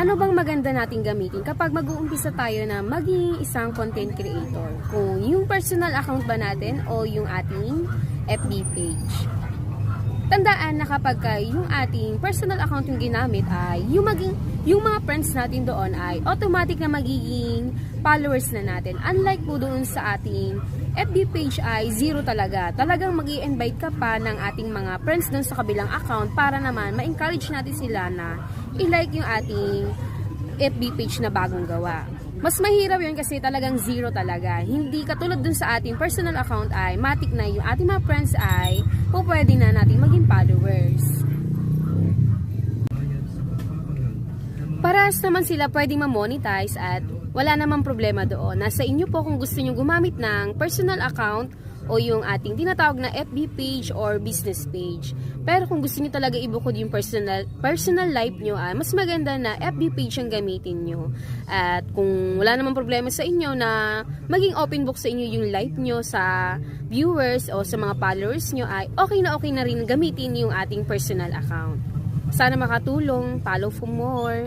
ano bang maganda nating gamitin kapag mag-uumpisa tayo na maging isang content creator? Kung yung personal account ba natin o yung ating FB page? Tandaan na kapag ka yung ating personal account yung ginamit ay yung maging yung mga friends natin doon ay automatic na magiging followers na natin. Unlike po doon sa ating FB page ay zero talaga. Talagang mag invite ka pa ng ating mga friends doon sa kabilang account para naman ma-encourage natin sila na i-like yung ating FB page na bagong gawa. Mas mahirap yun kasi talagang zero talaga. Hindi katulad dun sa ating personal account ay matik na yung ating mga friends ay pwede na natin maging followers. Paras naman sila pwedeng ma-monetize at wala namang problema doon. Nasa inyo po kung gusto nyo gumamit ng personal account o yung ating tinatawag na FB page or business page. Pero kung gusto niyo talaga ibukod yung personal personal life nyo, ah, mas maganda na FB page ang gamitin nyo. At kung wala namang problema sa inyo na maging open book sa inyo yung life nyo sa viewers o sa mga followers nyo, ay okay na okay na rin gamitin yung ating personal account. Sana makatulong. Follow for more.